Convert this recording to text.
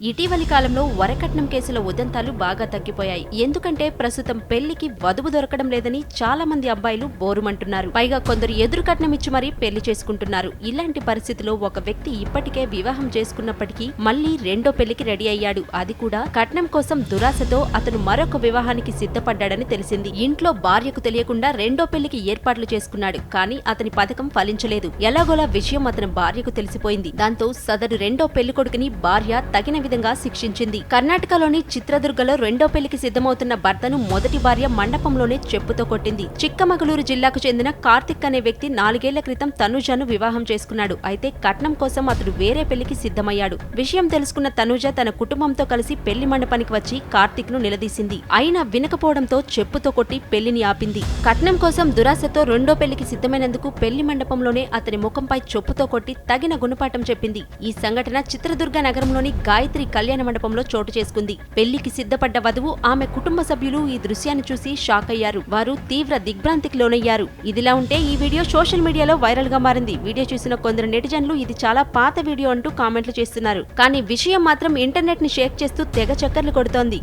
ఇటీవలి కాలంలో వరకట్నం కేసుల ఉదంతాలు బాగా తగ్గిపోయాయి. ఎందుకంటే ప్రస్తుతం పెళ్ళికి వధువు దొరకడం లేదని చాలా మంది అబ్బాయిలు బోరుమంటున్నారు. పైగా కొందరు ఎదురు కట్నం ఇచ్చి మరీ పెళ్ళి చేసుకుంటున్నారు. ఇలాంటి పరిస్థితిలో ఒక వ్యక్తి ఇప్పటికే వివాహం చేసుకున్నప్పటికీ మళ్ళీ రెండో పెళ్ళికి రెడీ అయ్యాడు. అది కూడా కట్నం కోసం దురాశతో అతను మరొక వివాహానికి సిద్ధపడ్డాడని తెలిసింది. ఇంట్లో భార్యకు తెలియకుండా రెండో పెళ్ళికి ఏర్పాట్లు చేసుకున్నాడు. కానీ అతని పథకం ఫలించలేదు. ఎలాగోలా విషయం అతని భార్యకు తెలిసిపోయింది. దాంతో సదరు రెండో పెళ్ళి కొడుకుని భార్య తగిన విధంగా శిక్షించింది. కర్ణాటకలోని చిత్రదుర్గలో రెండో పెళ్ళికి సిద్ధమవుతున్న భర్తను మొదటి భార్య మండపంలోనే చెప్పుతో కొట్టింది. చిక్కమగలూరు జిల్లాకు చెందిన కార్తిక్ అనే వ్యక్తి నాలుగేళ్ళ క్రితం తనుజను వివాహం చేసుకున్నాడు. అయితే కట్నం కోసం అతడు వేరే పెళ్ళికి సిద్ధమయ్యాడు. విషయం తెలుసుకున్న తనుజ తన కుటుంబంతో కలిసి పెళ్ళి మండపానికి వచ్చి కార్తిక్ను నిలదీసింది. అయినా వినకపోవడంతో చెప్పుతో కొట్టి పెళ్ళిని ఆపింది. కట్నం కోసం దురాశతో రెండో పెళ్ళికి సిద్ధమైనందుకు పెళ్ళి మండపంలోనే అతని ముఖంపై చెప్పుతో కొట్టి తగిన గుణపాఠం చెప్పింది. ఈ సంఘటన చిత్రదుర్గ నగరంలోని గాయత్రి కళ్యాణ మండపంలో చోటు చేసుకుంది. పెళ్ళికి సిద్ధపడ్డ వధువు ఆమె కుటుంబ సభ్యులు ఈ దృశ్యాన్ని చూసి షాక్ అయ్యారు. వారు తీవ్ర దిగ్భ్రాంతికి లోనయ్యారు. ఇదిలా ఉంటే ఈ వీడియో సోషల్ మీడియాలో వైరల్గా మారింది. వీడియో చూసిన కొందరు నెటిజన్లు ఇది చాలా పాత వీడియో అంటూ కామెంట్లు చేస్తున్నారు. కానీ విషయం మాత్రం ఇంటర్నెట్ని షేక్ చేస్తూ తెగ చక్కర్లు కొడుతోంది.